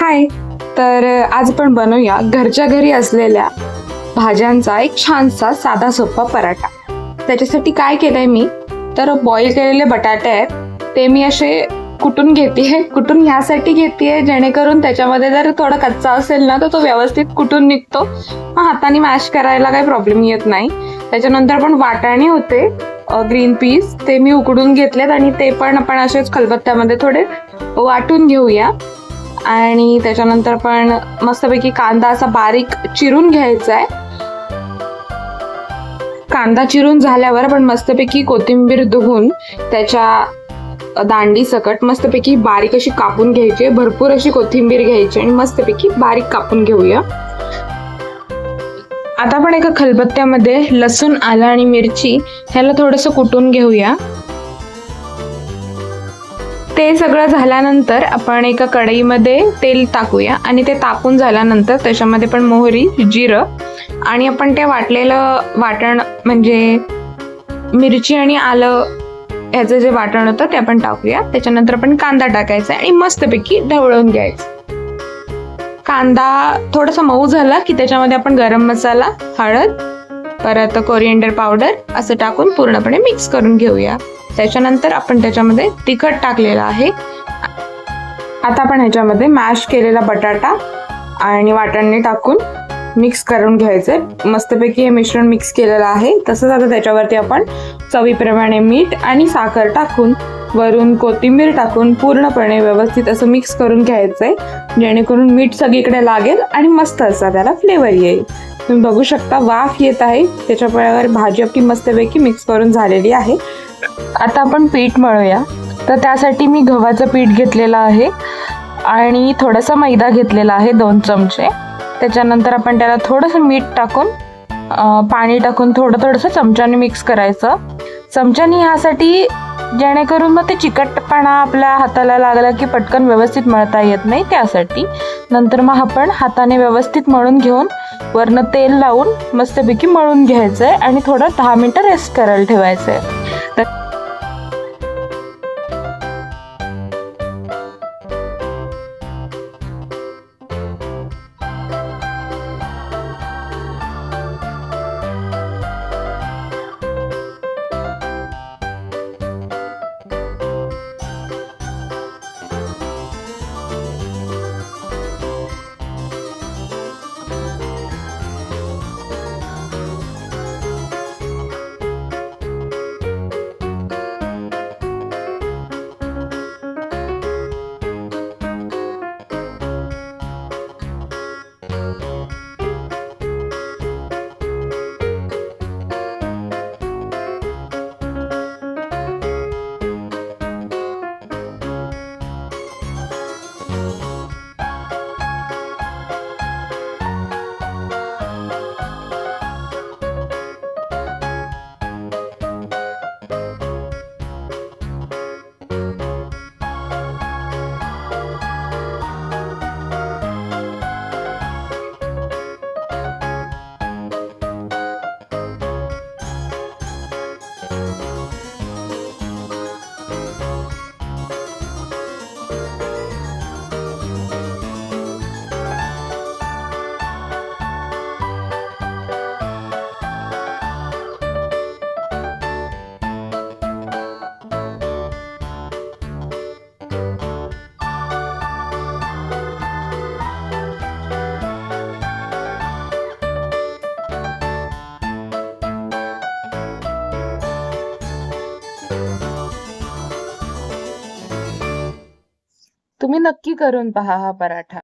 हाय तर आज आपण बनवूया घरच्या घरी असलेल्या भाज्यांचा एक छानसा साधा सोपा पराठा. त्याच्यासाठी काय केलंय मी? तर बॉईल केलेले बटाटे आहेत ते मी असे कुटून घेते कुटून ह्यासाठी घेते जेणेकरून त्याच्यामध्ये जर थोडा कच्चा असेल ना तर तो व्यवस्थित कुटून निघतो. मग हाताने मॅश करायला काही प्रॉब्लेम येत नाही. त्याच्यानंतर पण वाटाणे होते ग्रीन पीस ते मी उकडून घेतलेत आणि ते पण आपण असेच खलबत्त्यामध्ये थोडे वाटून घेऊया. आणि त्याच्यानंतर पण मस्तपैकी कांदा असा बारीक चिरून घ्यायचा आहे कांदा चिरून झाल्यावर आपण मस्तपैकी कोथिंबीर धुवून त्याच्या दांडी सकट मस्तपैकी बारीक अशी कापून घ्यायची भरपूर अशी कोथिंबीर घ्यायची आणि मस्तपैकी बारीक कापून घेऊया. आता आपण एका खलबत्त्यामध्ये लसूण आलं आणि मिरची ह्याला थोडंसं कुटून घेऊया. ते सगळं झाल्यानंतर आपण एका कढईमध्ये तेल टाकूया आणि ते तापून झाल्यानंतर त्याच्यामध्ये पण मोहरी जिरं आणि आपण ते वाटलेलं वाटण म्हणजे मिरची आणि आलं ह्याचं जे वाटण होतं ते आपण टाकूया. त्याच्यानंतर आपण कांदा टाकायचा आणि मस्तपैकी ढवळून घ्यायचं. कांदा थोडासा मऊ झाला की त्याच्यामध्ये आपण गरम मसाला हळद परत कोरिएंडर पावडर असं टाकून पूर्णपणे मिक्स करून घेऊया. त्याच्यानंतर आपण त्याच्यामध्ये तिखट टाकलेलं आहे. आता आपण ह्याच्यामध्ये मॅश केलेला बटाटा आणि वाटाणे टाकून मिक्स करून घ्यायचं. मस्तपैकी हे मिश्रण मिक्स केलेलं आहे. तसंच आता त्याच्यावरती आपण चवीप्रमाणे मीठ आणि साखर टाकून वरून कोथिंबीर टाकून पूर्णपणे व्यवस्थित असं मिक्स करून घ्यायचं आहे जेणेकरून मीठ सगळीकडे लागेल आणि मस्त असा त्याला फ्लेवर येईल. तुम्ही बघू शकता वाफ येत आहे. त्याच्यावर भाजी आपली मस्तपैकी मिक्स करून झालेली आहे. आता आपण पीठ मळूया. तर त्यासाठी मी गव्हाचं पीठ घेतलेलं आहे आणि थोडासा मैदा घेतलेला आहे दोन चमचे. त्याच्यानंतर आपण त्याला थोडंसं मीठ टाकून पाणी टाकून थोडं थोडंसं चमच्याने मिक्स करायचं. चमच्याने ह्यासाठी जेणेकरून मग ते चिकटपणा आपल्या हाताला लागला की पटकन व्यवस्थित मळता येत नाही त्यासाठी. नंतर मग आपण हाताने व्यवस्थित मळून घेऊन वरनं तेल लावून मस्तपैकी मळून घ्यायचं आहे आणि थोडं दहा मिनटं रेस्ट करायला ठेवायचं आहे तुम्ही नक्की करून पहा हा पराठा.